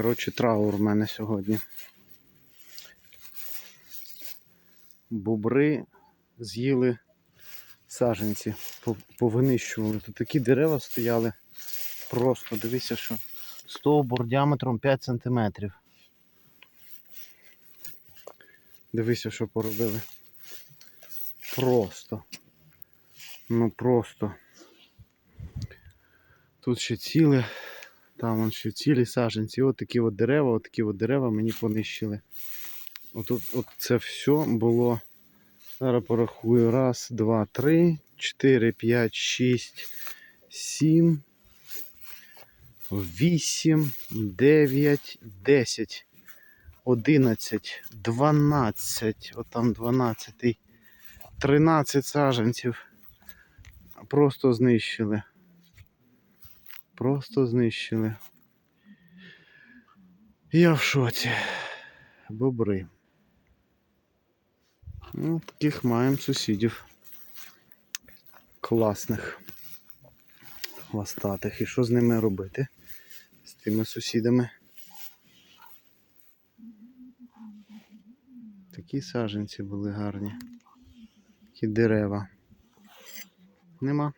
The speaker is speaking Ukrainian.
Коротше, траур в мене сьогодні. Бобри з'їли саженці, повинищували. Тут такі дерева стояли. Просто дивися, що стовбур діаметром 5 см. Дивися, що поробили. Просто. Ну просто. Тут ще ціле, там вон ще цілі саженці. От такі от дерева, от такі от дерева мені понищили. Отут, от це все було. Зараз порахую. Раз, два, три, чотири, п'ять, шість, сім, вісім, дев'ять, десять, одинадцять, дванадцять. Отам дванадцятий. Тринадцять саженців. Просто знищили. Просто знищили. Я в шоці. Бобри. Ну, таких маємо сусідів. Класних. Хвостатих. І що з ними робити? З тими сусідами. Такі саженці були гарні. Такі дерева. Нема.